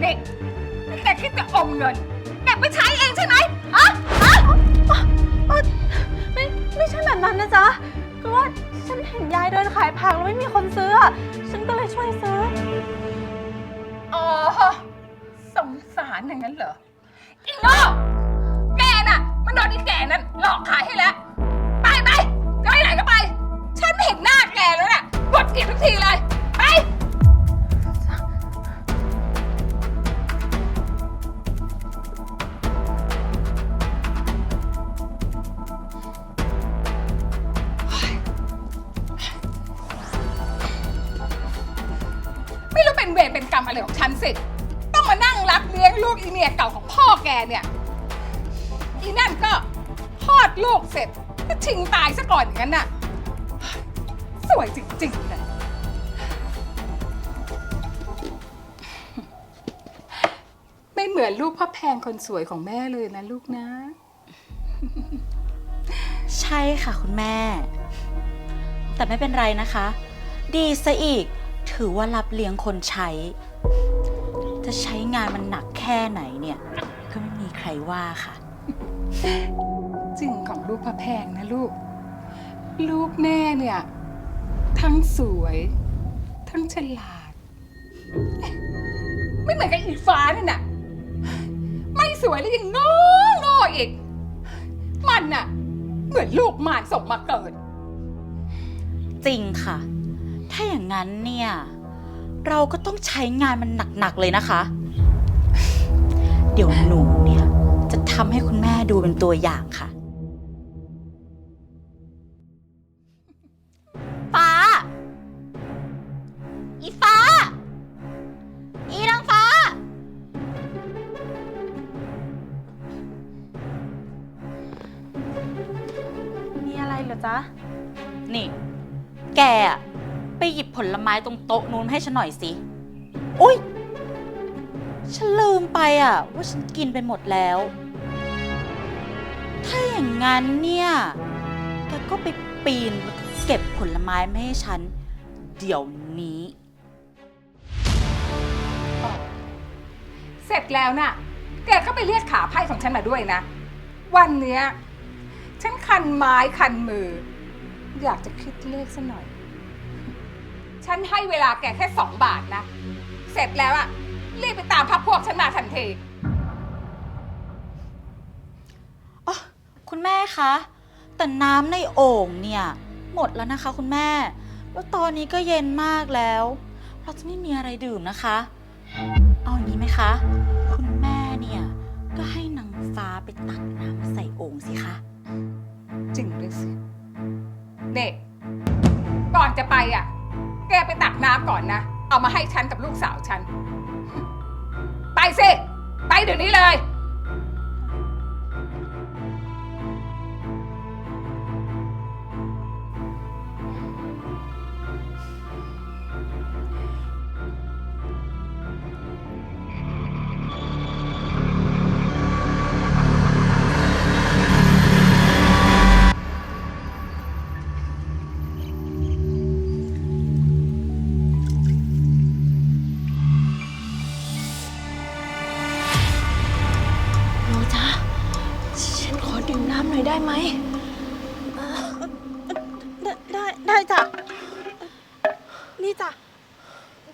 เด็กแต่คิดจะอมเงินเด็กไปใช้เองใช่ไหมฮะฮะไม่ไม่ใช่แบบนั้นนะจ๊ะก็ว่าฉันเห็นยายเดินขายผักแล้วไม่มีคนซื้ออะฉันก็เลยช่วยซื้อ อ๋อ ม่เหมือนลูกพ่อแพงคนสวยของแม่เลยนะลูกนะ ใช่ค่ะคุณแม่ แต่ไม่เป็นไรนะคะ ดีซะอีก ถือว่ารับเลี้ยงคนใช้ จะใช้งานมันหนักแค่ไหนเนี่ย ก็ไม่มีใครว่าค่ะจริงของลูกพระแพงนะลูก ลูกแม่เนี่ย ทั้งสวย ทั้งฉลาด ไม่เหมือนกับอีฟ้านี่น่ะไม่ส วยแล้วยังโง่โง่อีก มันน่ะ เหมือนลูกหมานส่งมาเกิด จริงค่ะ ถ้าอย่างนั้นเนี่ย เราก็ต้องใช้งานมันหนัก ๆ เลยนะคะ เดี๋ยวหนูเนี่ย จะทำให้คุณแม่ดูเป็นตัวอย่างค่ะ เหรอจ๊ะ นี่ แกอะไปหยิบผลไม้ตรงโต๊ะนู้นให้ฉันหน่อยสิอุ้ยฉันลืมไปอะ ว่าฉันกินไปหมดแล้ว ถ้าอย่างนั้นเนี่ย แกก็ไปปีนเก็บผลไม้มาให้ฉัน เดี๋ยวนี้ เสร็จแล้วน่ะ แกก็ไปเรียกขาไพ่ของฉันมาด้วยนะ วันเนี้ย ฉันคันไม้คันมือ อยากจะคิดเลขซะหน่อย ฉันให้เวลาแกแค่สองบาทนะ เสร็จแล้วอะรีบไปตามพักพวกฉันมาทันที อ๋อคุณแม่คะ แต่น้ำในโอ่งเนี่ย หมดแล้วนะคะ คุณแม่ แล้วตอนนี้ก็เย็นมากแล้ว เราจะไม่มีอะไรดื่มนะคะ เอาอย่างนี้ไหมคะ คุณแม่เนี่ย ก็ให้นางฟ้าไปตักน้ำมาใส่โอ่งสิคะ ริงด้วยสิเน่ก่อนจะไปอะ แกไปตักน้ำก่อนนะ เอามาให้ฉันกับลูกสาวฉัน ไปสิ ไปเดี๋ยวนี้เลย อยได้ไหม ได้ได้ได้จ้ะ นี่จ้ะ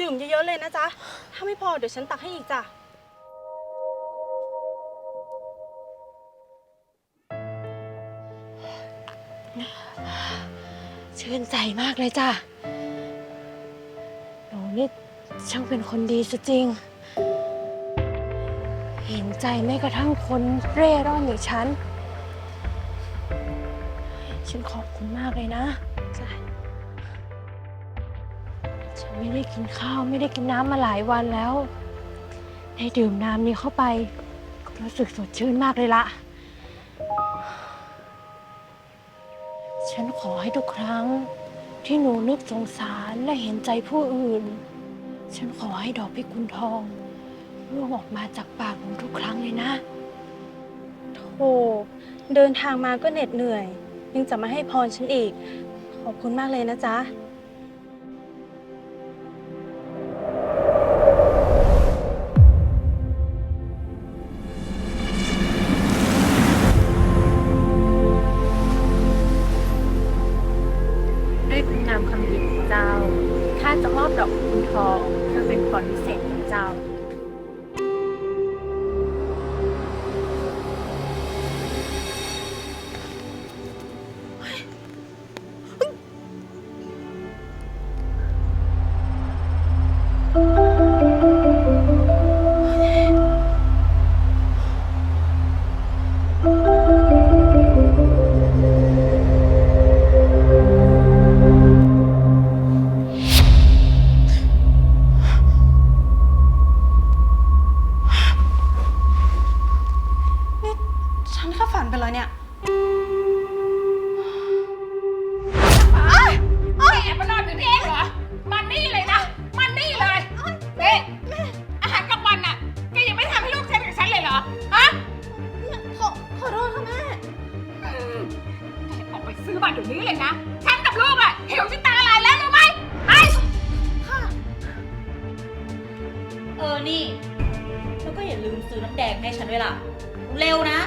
ดื่มเยอะๆเลยนะจ๊ะ ถ้าไม่พอเดี๋ยวฉันตักให้อีกจ้ะ ชื่นใจมากเลยจ้ะหนูนี่ช่างเป็นคนดีซะจริง เห็นใจแม้กระทั่งคนเร่ร่อนอย่างฉัน ฉันขอบคุณมากเลยนะจ้ะฉันไม่ได้กินข้าวไม่ได้กินน้ำมาหลายวันแล้ว ได้ดื่มน้ำนี้เข้าไป ก็รู้สึกสดชื่นมากเลยละ ฉันขอให้ทุกครั้งที่หนูนึกสงสารและเห็นใจผู้อื่น ฉันขอให้ดอกพิกุลทองร่วงออกมาจากปากหนูทุกครั้งเลยนะโอ้เดินทางมาก็เหน็ดเหนื่อย ยังจะมาให้พรฉันอีก ขอบคุณมากเลยนะจ๊ะ ออกไปซื้อบัตรเดี๋ยวนี้เลยนะฉันกับลูกอะหิวจะตาลายแล้วรู้ไหมไปเออนี่ แล้วก็อย่าลืมซื้อน้ำแดงให้ฉันด้วยล่ะ เร็วนะ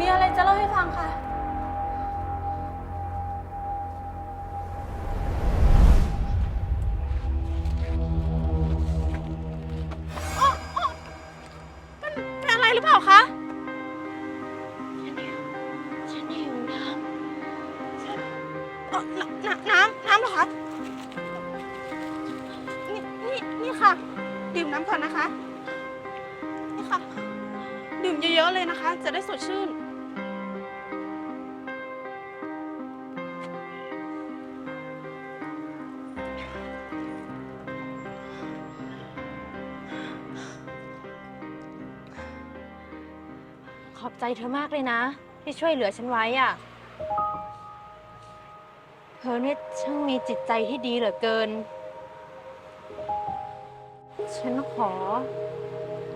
มีอะไรจะเล่าให้ฟังค่ะ ขอบใจเธอมากเลยนะ ที่ช่วยเหลือฉันไว้อะเธอเนี่ยช่างมีจิตใจที่ดีเหลือเกิน ฉันขอ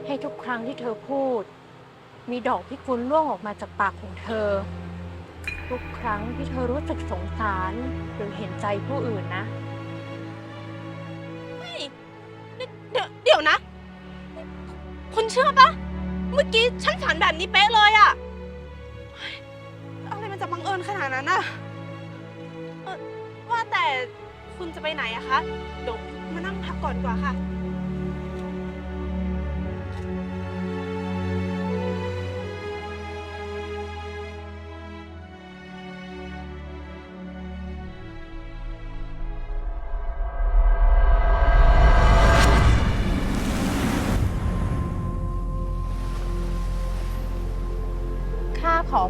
ให้ทุกครั้งที่เธอพูด มีดอกพิกุลร่วงออกมาจากปากของเธอ ทุกครั้งที่เธอรู้สึกสงสารหรือเห็นใจผู้อื่นนะเดี๋ยวเดี๋ยวนะ คุณเชื่อปะ เมื่อกี้ฉันฝันแบบนี้เป๊ะเลยอะเฮ้ยอะไรมันจะบังเอิญขนาดนั้นอะเอ่อว่าแต่คุณจะไปไหนอะคะเดี๋ยวมานั่งพักก่อนดีกว่าค่ะ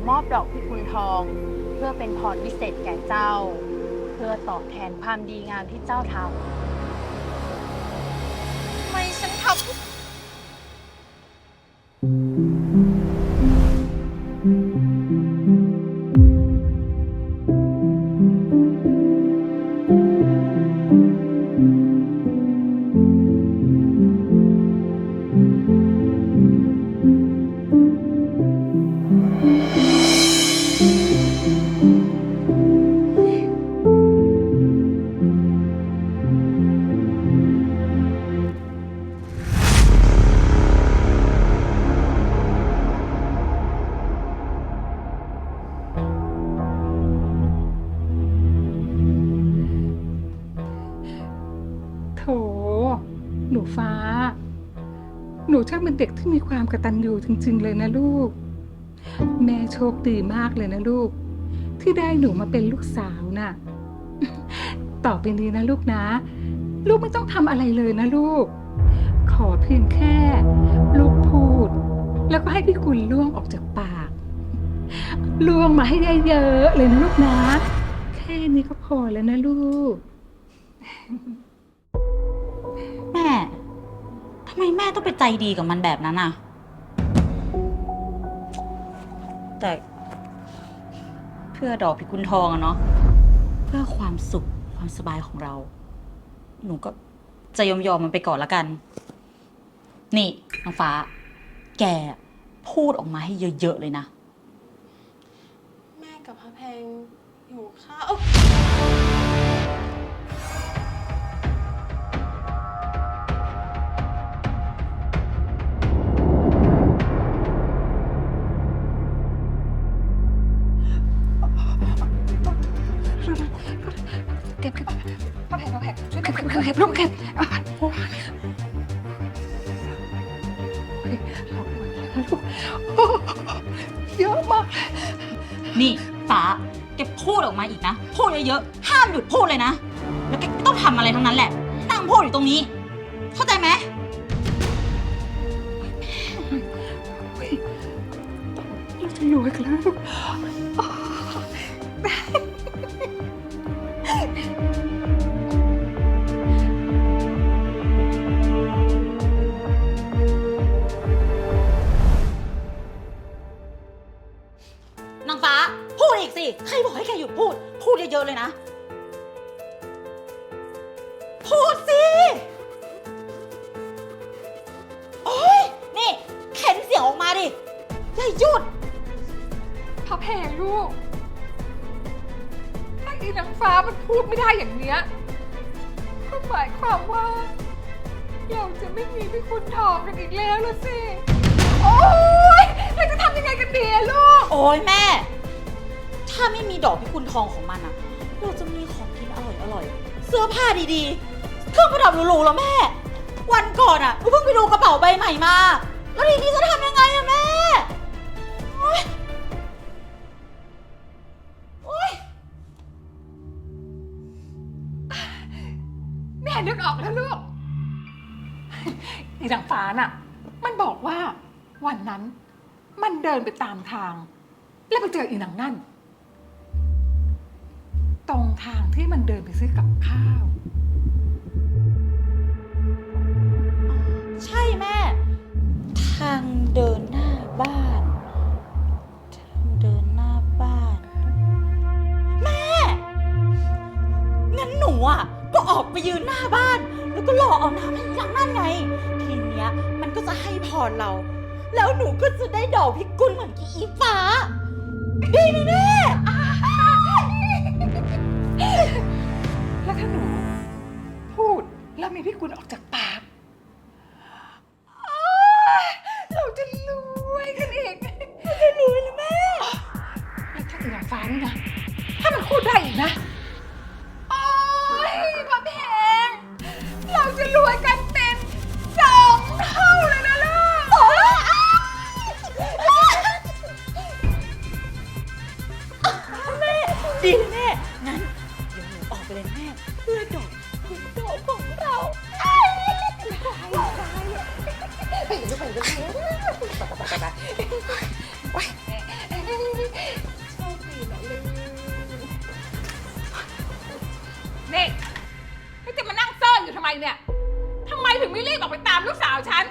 มอบดอกพิกุลทอง เพื่อเป็นพรวิเศษแก่เจ้า เพื่อตอบแทนความดีงามที่เจ้าทำ ทำไมฉันทำโที่มีความกระตันอยู่จริง ๆ เลยนะลูก แม่โชคดีมากเลยนะลูก ที่ได้หนูมาเป็นลูกสาวน่ะ ต่อไปนี้นะลูกนะ ลูกไม่ต้องทำอะไรเลยนะลูก ขอเพียงแค่ ลูกพูด แล้วก็ให้พี่กุลล่วงออกจากปากล่วงมาให้ได้เยอะเลยนะลูกนะ แค่นี้ก็พอแล้วนะลูก แม่ ทำไมแม่ต้องไปใจดีกับมันแบบนั้นอะ แต่ เพื่อดอกพิกุลทองอะเนาะ เพื่อความสุขความสบายของเรา หนูก็จะยอมยอมมันไปก่อนละกัน นี่น้องฟ้า แกพูดออกมาให้เยอะ ๆ เลยนะ แม่กับพระแพงอยู่ข้าว Look at. Oh. เยอะมาก นี่ป๋าแกพูดออกมาอีกนะ พูดเยอะๆ ห้ามหยุดพูดเลยนะ แล้วแกต้องทำอะไรทั้งนั้นแหละ นั่งพูดอยู่ตรงนี้ สิใครบอกให้แกหยุดพูด พูดเยอะๆเลยนะ พูดสิ โอ๊ยนี่ เข็นเสียงออกมาดิอย่าหยุดพระแพงลูกถ้าอีนางฟ้ามันพูดไม่ได้อย่างเนี้ยก็หมายความว่า เราจะไม่มีพี่คุณทองกันอีกแล้วละสิ โอ๊ยเราจะทำยังไงกันดีอะลูก โอ้ยแม่ ถ้าไม่มีดอกพิกุลทองของมันอะเราจะมีของกินอร่อยอร่อยๆเสื้อผ้าดีๆ เครื่องประดับหรูๆแล้วแม่ วันก่อนอะหนูเพิ่งไปดูกระเป๋าใบใหม่มา แล้วทีนี้จะทำยังไงอะแม่โอ๊ยโอ๊ย แม่นึกออกแล้วลูกอีนางฟ้าน่ะ มันบอกว่าวันนั้นมันเดินไปตามทาง แล้วไปเจออีนางนั่น ตรงทางที่มันเดินไปซื้อกับข้าว ใช่แม่ ทางเดินหน้าบ้าน ทางเดินหน้าบ้าน แม่ งั้นหนูอะ ก็ออกไปยืนหน้าบ้าน แล้วก็รอเอาน้ำให้ยังนั่นไง ทีเนี้ยมันก็จะให้พรเรา แล้วหนูก็จะได้ดอกพิกุลเหมือนกีอีฟ้า ดีไหมแม่ แล้วถ้าหนูพูดแล้วมีพี่กุลออกจากปาก เนี่ยทำไมถึงไม่รีบออกไปตามลูกสาวฉัน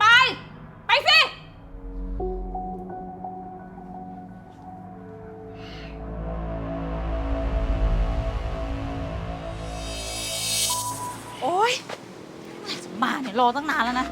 ไป ไปสิ โอ๊ยเมื่อไหร่จะมาเนี่ยรอตั้งนานแล้วนะ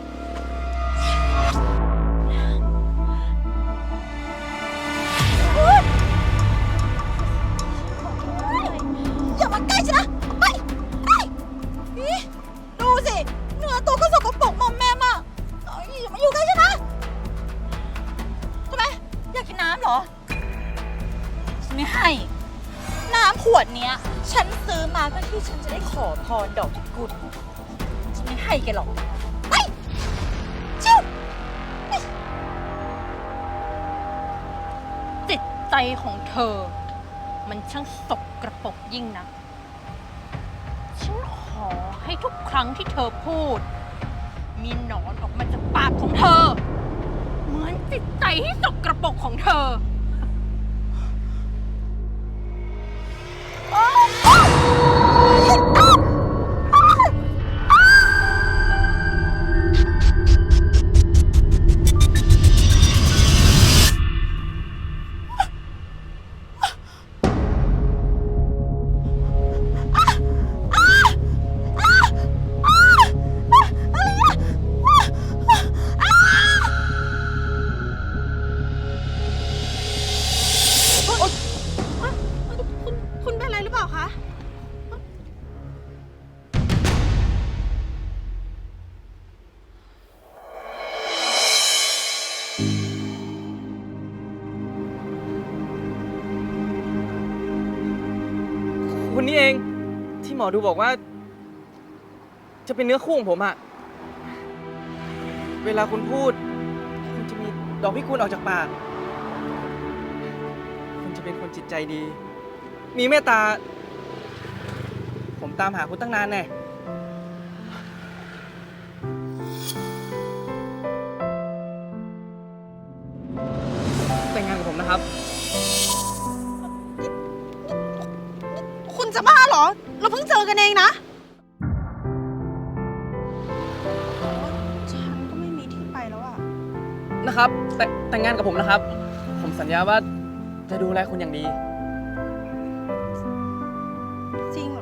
กระปกยิ่งนะฉันขอให้ทุกครั้งที่เธอพูด มีหนอนออกมาจากปากของเธอ เหมือนจิตใจที่สกกระปรกของเธอ มอดูบอกว่า จะเป็นเนื้อคู่ของผมอะเวลาคุณพูด คุณจะมีดอกพิกุลออกจากปาก คุณจะเป็นคนจิตใจดี มีเมตตา ผมตามหาคุณตั้งนานแน่ แต่งงานกับผมนะครับ ผมสัญญาว่าจะดูแลคุณอย่างดี จริงเหรอ